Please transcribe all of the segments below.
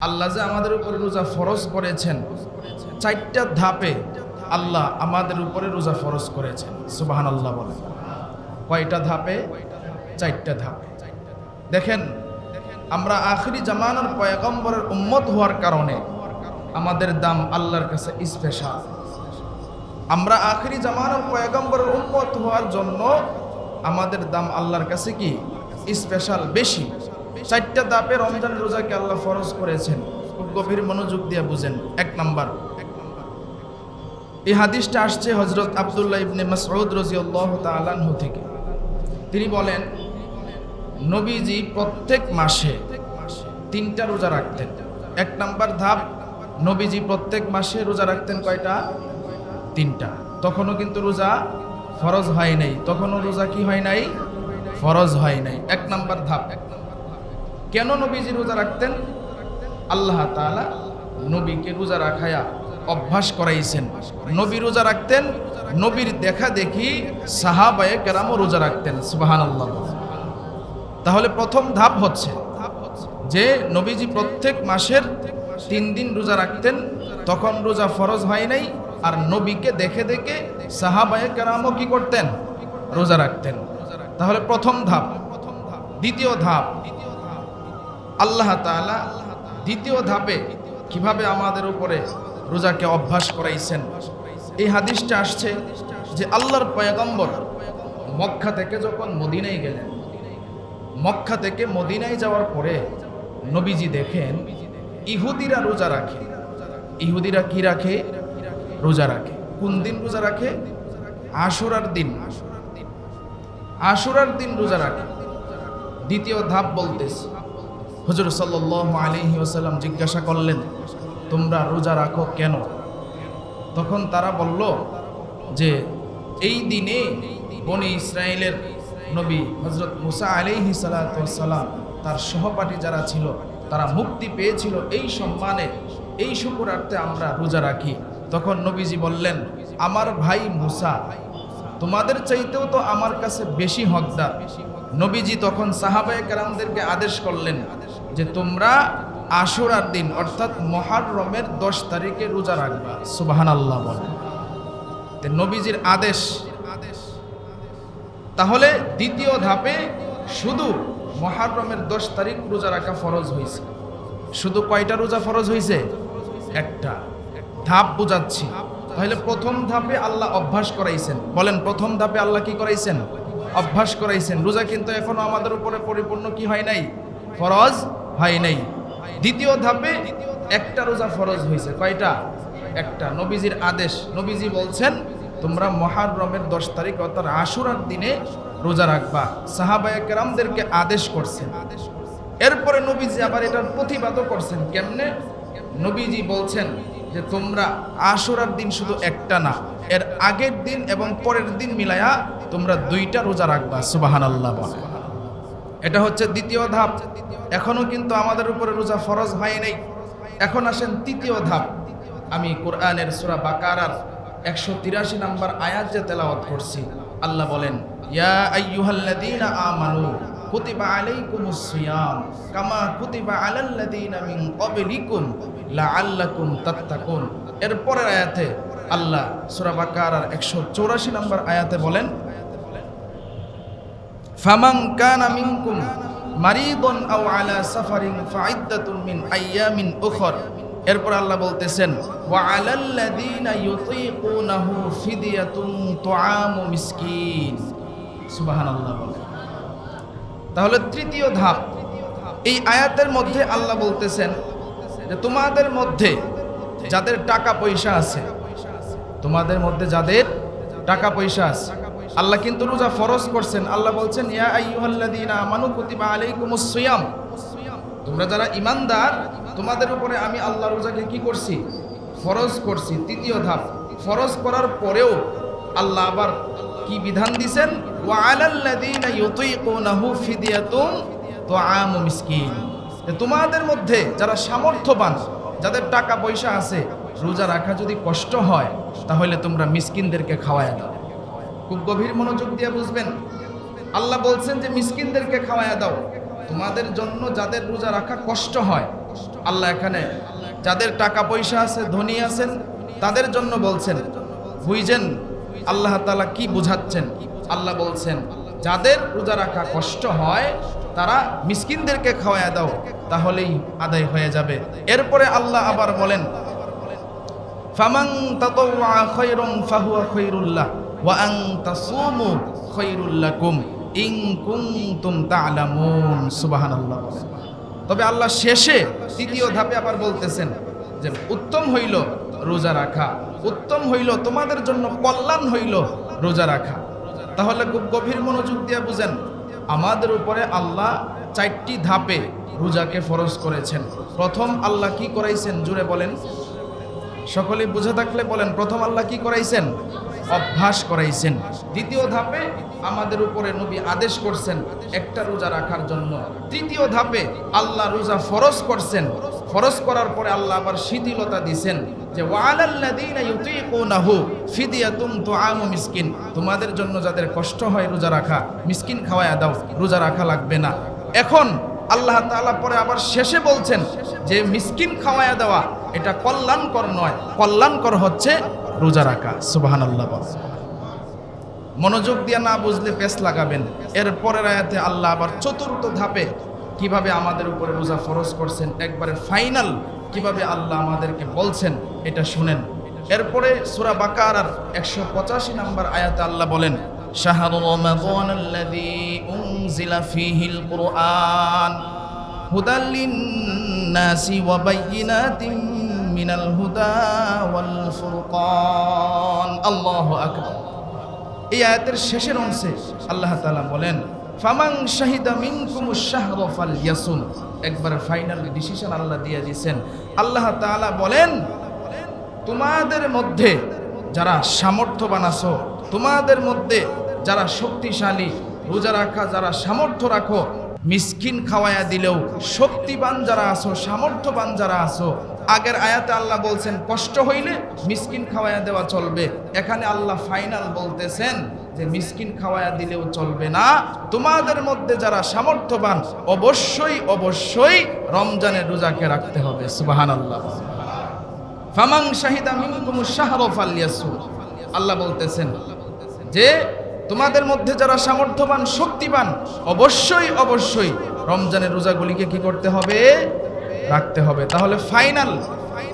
আল্লাহ যে আমাদের উপরে রোজা ফরজ করেছেন, চারটা ধাপে আল্লাহ আমাদের উপরে রোজা ফরজ করেছেন সুবাহান আল্লাহ বলে। কয়টা ধাপে? চারটা ধাপে। দেখেন, আমরা আখরি জামানার পয়গম্বরের উম্মত হওয়ার কারণে আমাদের দাম আল্লাহর কাছে স্পেশাল আমরা আখরি জামানার পয়গম্বরের উম্মত হওয়ার জন্য আমাদের দাম আল্লাহর কাছে কি? স্পেশাল বেশি। চারটা দাপে রমজান রোজাকে আল্লাহ ফরজ করেছেন। খুব গভীর মনোযোগ দিয়ে বুঝেন। এক নাম্বার। এই হাদিসটা আসছে হজরত আবদুল্লাহ ইবনে মাসউদ রাদিয়াল্লাহু তাআলা আনহু থেকে। তিনি বলেন, নবীজি প্রত্যেক মাসে তিনটা রোজা রাখতেন। এক নাম্বার ধাপ, নবীজি প্রত্যেক মাসে রোজা রাখতেন কয়টা? তিনটা। তখনও কিন্তু রোজা ফরজ হয় নাই। তখনও রোজা কি হয় নাই? ফরজ হয় নাই। এক নাম্বার ধাপ। কেন নবীজি রোজা রাখতেন? আল্লাহ তাআলা নবীকে রোজা রাখায়া অভ্যাস করাইছেন। নবী রোজা রাখতেন, নবীর দেখা দেখি সাহাবায়ে কেরামও রোজা রাখতেন সুবাহান আল্লাহ তাহলে প্রথম ধাপ হচ্ছে যে নবীজি প্রত্যেক মাসের তিন দিন রোজা রাখতেন, তখন রোজা ফরজ হয় নাই, আর নবীকে দেখে দেখে সাহাবায়ে কেরামও কি করতেন? রোজা রাখতেন। তাহলে প্রথম ধাপ। দ্বিতীয় ধাপ। আল্লাহ তাআলা দ্বিতীয় ধাপে কীভাবে আমাদের উপরে রোজাকে অভ্যাস করাইছেন। এই হাদিসটা আসছে যে আল্লাহর পয়গম্বর মক্কা থেকে যখন মদিনায় গেলেন, মক্কা থেকে মদিনায় যাওয়ার পরে নবীজি দেখেন ইহুদিরা রোজা রাখে। ইহুদিরা কি রাখে? রোজা রাখে। কোন দিন রোজা রাখে? আশুরার দিন। আশুরার দিন রোজা রাখে। দ্বিতীয় ধাপ বলতেছে হুজুর সাল্লাহ আলহি ওসাল্লাম জিজ্ঞাসা করলেন, তোমরা রোজা রাখো কেন? তখন তারা বলল যে, এই দিনে বনি ইসরায়েলের নবী হজরত মুসা আলিহি সালাম তার সহপাঠী যারা ছিল, তারা মুক্তি পেয়েছিল এই সম্মানে, এই শুকুরার্থে আমরা রোজা রাখি। তখন নবীজি বললেন, আমার ভাই মুসা, তোমাদের চাইতেও তো আমার কাছে বেশি হকদার। নবীজি তখন সাহাবায়ে কেরামদেরকে আদেশ করলেন যে তোমরা আশুরার দিন, অর্থাৎ মহারমের দশ তারিখে রোজা রাখবা। সুবাহান আল্লাহ বলে নবীজির আদেশ। তাহলে দ্বিতীয় ধাপে শুধু মহারমের দশ তারিখ রোজা রাখা ফরজ হয়েছে। শুধু কয়টা রোজা ফরজ হয়েছে? একটা। ধাপ বুঝাচ্ছি। তাহলে প্রথম ধাপে আল্লাহ অভ্যাস করাইছেন। বলেন, প্রথম ধাপে আল্লাহ কি করাইছেন? অভ্যাস করাইছেন। রোজা কিন্তু এখনও আমাদের উপরে পরিপূর্ণ কি হয় নাই? ফরজ হয় নাই। দ্বিতীয় ধাপে একটা রোজা ফরজ হয়েছে। কয়টা? একটা। নবীজির আদেশ। নবীজি বলছেন, তোমরা মহারমের দশ তারিখ অর্থাৎ আশুরার দিনে রোজা রাখবা। সাহাবায়ে কেরামদেরকে আদেশ করছেন। এরপরে নবীজি আবার এটার প্রতিবাদও করছেন। কেমনে? নবীজি বলছেন যে, তোমরা আশুরার দিন শুধু একটা না, এর আগের দিন এবং পরের দিন মিলায়া তোমরা দুইটা রোজা রাখবা। সুবাহান আল্লাহ এটা হচ্ছে দ্বিতীয় ধাপ। এখনও কিন্তু আমাদের উপরে রোজা ফরজ হয় নাই। এখন আসেন তৃতীয় ধাপ। আমি কোরআনের সুরা বাকারার একশো তিরাশি নম্বর আয়াত যে তেলাওয়াত করছি, আল্লাহ বলেন, ইয়া আইয়ুহাল্লাযীনা আমানু কুতিবা আলাইকুমুস সিয়াম কামা কুতিবা আলাল্লাযীনা মিন ক্বাবলিকুম লাআল্লাকুম তাত্তাকুন। এর পরের আয়াতে আল্লাহ সূরা বাকারার 184 নম্বর আয়াতে বলেন ফামান কানা মিনকুম মারিদন আও আলা সাফারিন ফাইদ্দাতুন মিন আইয়ামিন উখর। এরপর আল্লাহ বলতেছেন, ওয়া আলাল্লাযীনা ইউতীকুনাহু ফিদিয়াতুন তুআমু মিসকিন। সুবহানাল্লাহ বলে তাহলে তৃতীয় ধাপ, এই আয়াতের মধ্যে আল্লাহ বলতেছেন যে তোমাদের মধ্যে যাদের টাকা পয়সা আছে, তোমাদের মধ্যে যাদের টাকা পয়সা আছে আল্লাহ কিন্তু রোজা ফরজ করছেন। আল্লাহ বলছেন, ইয়া তোমরা যারা ইমানদার তোমাদের উপরে আমি আল্লাহ রোজাকে কি করছি? ফরজ করছি। তৃতীয় ধাপ, ফরজ করার পরেও আল্লাহ আবার কি বিধান দিছেন? তোমাদের মধ্যে যারা সামর্থ্যবান, যাদের টাকা পয়সা আছে, রোজা রাখা যদি কষ্ট হয়, তাহলে তোমরা মিসকিনদেরকে খাওয়ায় দাও। খুব গভীর মনোযোগ দিয়ে বুঝবেন। আল্লাহ বলছেন যে, মিসকিনদেরকে খাওয়ায়া দাও। তোমাদের জন্য যাদের রোজা রাখা কষ্ট হয়, আল্লাহ এখানে যাদের টাকা পয়সা আছে, ধনী আছেন, তাদের জন্য বলছেন বুঝছেন আল্লাহ তালা কি বুঝাচ্ছেন? আল্লাহ বলছেন, যাদের রোজা রাখা কষ্ট হয়, তারা মিসকিনদেরকে খাওয়ায় দাও, তাহলেই আদায় হয়ে যাবে। এরপরে আল্লাহ আবার বলেন ফামাং তাতাওয়া খায়রুম ফাহুয়া খায়রুল্লাহ ওয়া আন তাসুমু খায়রুল লাকুম ইন কুনতুম তা'লামুন। সুবহানাল্লাহ। তবে আল্লাহ শেষে তৃতীয় ধাপে আবার বলতেছেন যে উত্তম হইল রোজা রাখা, উত্তম হইল তোমাদের জন্য কল্যাণ হইল রোজা রাখা। তাহলে খুব গভীর মনোযোগ দিয়ে বুঝেন, আমাদের উপরে আল্লাহ চারটি ধাপে রোজাকে ফরজ করেছেন। প্রথম আল্লাহ কি করাইছেন? জুড়ে বলেন সকলে বুঝে থাকলে বলেন, প্রথম আল্লাহ কি করাইছেন? অভ্যাস করাইছেন। দ্বিতীয় ধাপে আমাদের উপরে নবী আদেশ করছেন একটা রোজা রাখার জন্য। তৃতীয় ধাপে আল্লাহ রোজা ফরজ করছেন। ফরজ করার পরে আল্লাহ আবার শিথিলতা দিছেন যে মিসকিন। তোমাদের জন্য যাদের কষ্ট হয় রোজা রাখা, মিসকিন খাওয়ায়া দাও, রোজা রাখা লাগবে না। এখন আল্লাহ তাআলা পরে আবার শেষে বলছেন যে, মিসকিন খাওয়ায়া দেওয়া এটা কল্যাণকর নয়, কল্যাণকর হচ্ছে রোজা রাখা সুবাহান আল্লাহ মনোযোগ দিয়ে না বুঝলে পেস লাগাবেন। এর পরের আয়াতে আল্লাহ আবার চতুর্থ ধাপে কীভাবে আমাদের উপরে রোজা ফরজ করছেন, একবারে ফাইনাল কীভাবে আল্লাহ আমাদেরকে বলছেন, এটা শুনেন। এরপরে সুরা বাকার আর একশো পঁচাশি নাম্বার আয়াতে আল্লাহ বলেন, শাহরু ওয়া মিনাল হুদা ওয়াল ফুরকান। আল্লাহু এই আয়াতের শেষের অংশে আল্লাহ তাআলা বলেন ফামাং শাহিদা মিনকুমুশ শাহরা ফালইয়াসুম। একবার ফাইনাল ডিসিশন আল্লাহ দিয়ে দিয়েছেন। আল্লাহ তাআলা বলেন, তোমাদের মধ্যে যারা সামর্থ্যবান আছো, তোমাদের মধ্যে যারা শক্তিশালী, রোজা রাখা, যারা সামর্থ্য রাখো, মিসকিন খাওয়ায়া দিলেও শক্তিবান যারা আছো, সামর্থ্যবান যারা আছো আগের আয়াতে আল্লাহ বলছেন, কষ্ট হইলে মিসকিন খাওয়ায়া দেওয়া চলবে। এখানে আল্লাহ ফাইনাল বলতেছেন যে, মিসকিন খাওয়াইয়া দিলেও চলবে না। তোমাদের মধ্যে যারা সামর্থ্যবান, অবশ্যই অবশ্যই রমজানের রোজাকে রাখতে হবে। সুবাহান আল্লাহ ফামাং শাহিদা মিনকুমু শাহর আল্লাহ বলতেছেন যে, তোমাদের মধ্যে যারা সামর্থ্যবান, শক্তিবান, অবশ্যই অবশ্যই রমজানের রোজাগুলিকে কি করতে হবে? রাখতে হবে। তাহলে ফাইনাল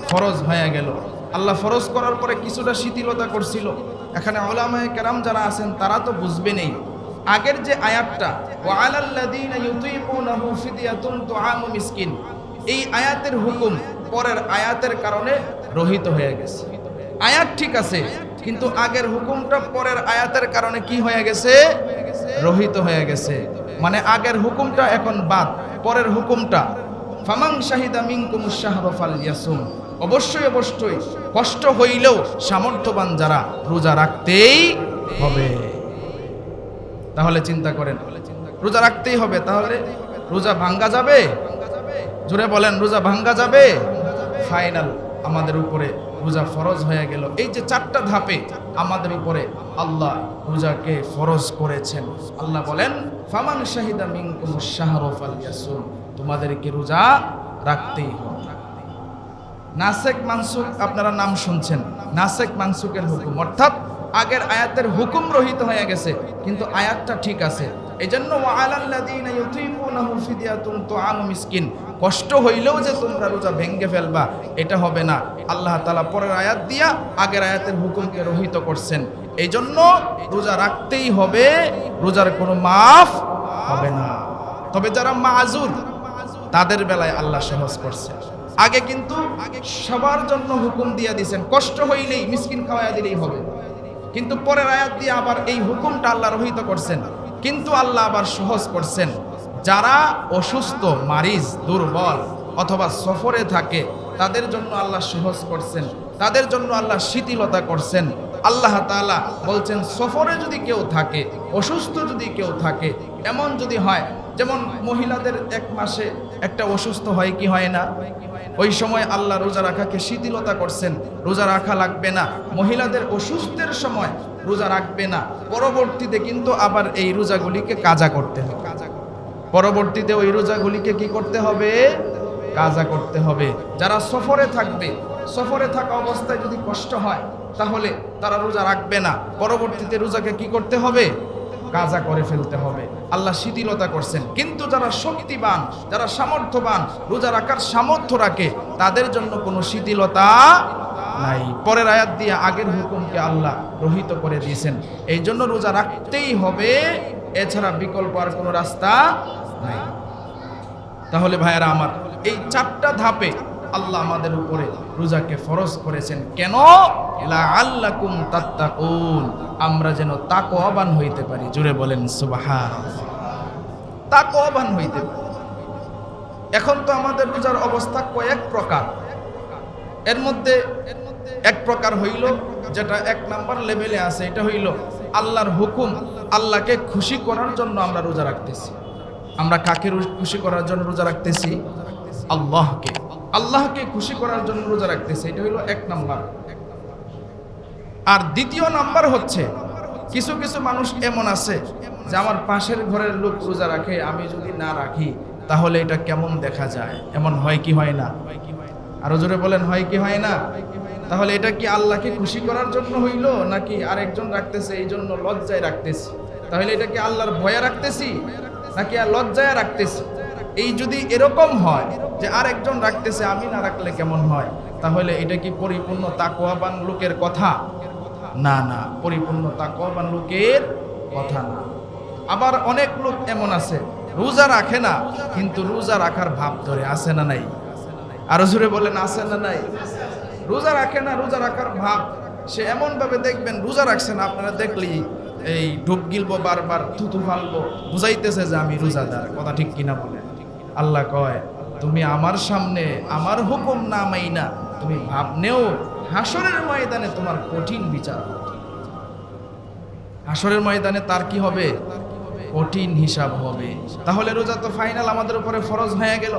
ফরজ হয়ে গেল। আল্লাহ ফরজ করার পরে কিছুটা শিথিলতা করছিল। এখানে ওলামায়ে কেরাম যারা আছেন, তারা তো বুঝবে নেই আগের যে আয়াতটা মিসকিন এই আয়াতের হুকুম পরের আয়াতের কারণে রহিত হয়ে গেছে। আয়াত ঠিক আছে, কিন্তু আগের হুকুমটা পরের আয়াতের কারণে কি হয়ে গেছে? রহিত হয়ে গেছে। মানে আগের হুকুমটা এখন বাদ, পরের হুকুমটা ফামাং শাহিদা মিনকুমুশ শাহরা ফালইয়াসুম অবশ্যই অবশ্যই কষ্ট হইলেও সামর্থ্যবান যারা রোজা রাখতেই হবে। তাহলে চিন্তা করেন, রোজা রাখতেই হবে। তাহলে রোজা ভাঙ্গা যাবে? জোরে বলেন, রোজা ভাঙ্গা যাবে? ফাইনাল, আমাদের উপরে রোজা ফরজ হয়ে গেল। এই যে চারটা ধাপে আমাদের উপরে আল্লাহ রোজাকে ফরজ করেছেন। আল্লাহ বলেন ফামান শাহিদা মিনকুম শাহরফ আল ইয়াসুম। তোমাদেরকে রোজা রাখতেই হবে। নাসেক মানসুক আপনারা নাম শুনছেন। নাসেক মানসুকের হুকুম। অর্থাৎ আগের আয়াতের হুকুম রহিত হয়ে গেছে, কিন্তু আয়াতটা ঠিক আছে। এই জন্য কষ্ট হইলেও যে তোমরা রোজা ভেঙ্গে ফেলবা, এটা হবে না। আল্লাহ তালা পরের আয়াত দিয়া আগের আয়াতের হুকুমকে রহিত করছেন। এই জন্য রোজা রাখতেই হবে, রোজার কোনো মাফ হবে না। তবে যারা মাজুর তাদের বেলায় আল্লাহ সহজ করছে। আগে কিন্তু আগে সবার জন্য হুকুম দিয়ে দিয়েছেন কষ্ট হইলেই, মিসকিন খাওয়াইয়া দিলেই হবে। কিন্তু পরের আয়াত দিয়ে আবার এই হুকুমটা আল্লাহ রহিত করছেন। কিন্তু আল্লাহ আবার সহজ করছেন। যারা অসুস্থ, মারিজ, দুর্বল অথবা সফরে থাকে, তাদের জন্য আল্লাহ সহজ করছেন। তাদের জন্য আল্লাহ শিথিলতা করছেন। আল্লাহ তাআলা বলছেন, সফরে যদি কেউ থাকে, অসুস্থ যদি কেউ থাকে, এমন যদি হয়, যেমন মহিলাদের এক মাসে একটা অসুস্থ হয় কি হয় না? ওই সময় আল্লাহ রোজা রাখাকে শিথিলতা করছেন। রোজা রাখা লাগবে না। মহিলাদের অসুস্থের সময় রোজা রাখবে না। পরবর্তীতে কিন্তু আবার এই রোজাগুলিকে কাজা করতে হবে। পরবর্তীতে ওই রোজাগুলিকে কি করতে হবে? কাজা করতে হবে। যারা সফরে থাকবে, সফরে থাকা অবস্থায় যদি কষ্ট হয়, তাহলে তারা রোজা রাখবে না। পরবর্তীতে রোজাকে কি করতে হবে? কাজা করে ফেলতে হবে। আল্লাহ শিথিলতা করছেন। কিন্তু যারা শক্তিবান, যারা সামর্থ্যবান, রোজা রাখার সামর্থ্য রাখে, তাদের জন্য কোনো শিথিলতা নাই। পরের আয়াত দিয়ে আগের হুকুমকে আল্লাহ রহিত করে দিয়েছেন। এই জন্য রোজা রাখতেই হবে, এছাড়া বিকল্প আর কোনো রাস্তা নাই। তাহলে ভাইয়েরা আমার, এই চারটা ধাপে আল্লাহ আমাদের উপরে রোজাকে ফরজ করেছেন। কেন? আল্লাকুম তাত্তাকুন। আমরা যেন তাকওয়াবান হইতে পারি। জুড়ে বলেন সুবাহান তাকওয়াবান হইতে পারি। এখন তো আমাদের রোজার অবস্থা কয়েক প্রকার। এর মধ্যে এক প্রকার হইল, যেটা এক নাম্বার লেভেলে আছে। এটা হইল, আল্লাহর হুকুম, আল্লাহকে খুশি করার জন্য আমরা রোজা রাখতেছি। আমরা কাকে খুশি করার জন্য রোজা রাখতেছি? আল্লাহকে। আল্লাহকে খুশি করার জন্য রোজা রাখতেছি, এটা হইল এক নাম্বার। আর দ্বিতীয় নাম্বার হচ্ছে, কিছু কিছু মানুষ এমন আছে যে আমার পাশের ঘরের লোক রোজা রাখে, আমি যদি না রাখি, তাহলে এটা কেমন দেখা যায়? এমন হয় কি হয় না? আরও জোরে বলেন, হয় কি হয় না? তাহলে এটা কি আল্লাহকে খুশি করার জন্য হইল, নাকি আরেকজন রাখতেছে, এই জন্য লজ্জায় রাখতেছি? তাহলে এটা কি আল্লাহর ভয়ে রাখতেছি? নাকি আর লজ্জায় রাখতেছি? এই যদি এরকম হয় যে আরেকজন রাখতেছে, আমি না রাখলে কেমন হয়? তাহলে এটা কি পরিপূর্ণ তাকওয়াবান লোকের কথা? না না, পরিপূর্ণ তাকওয়াবান লোকের কথা না। আবার অনেক লোক এমন আছে, রোজা রাখে না, কিন্তু রোজা রাখার ভাব ধরে আছে না নাই? আর জোরে বলেন, আছে না নাই? রোজা রাখে না, রোজা রাখার ভাব। সে এমন ভাবে দেখবেন, রোজা রাখছে না, আপনারা দেখলি এই ডুব গিলবো বারবার থুতু ফালবো, বুঝাইতেছে যে আমি রোজাদার, কথা ঠিক কিনা বলে আল্লাহ কয়, তুমি আমার সামনে আমার হুকুম না মাইনা, তুমি ভাবনেও হাসরের ময়দানে তোমার কঠিন বিচার। হাসরের ময়দানে তার কি হবে? কঠিন হিসাব হবে। তাহলে রোজা তো ফাইনাল আমাদের উপরে ফরজ হয়ে গেল।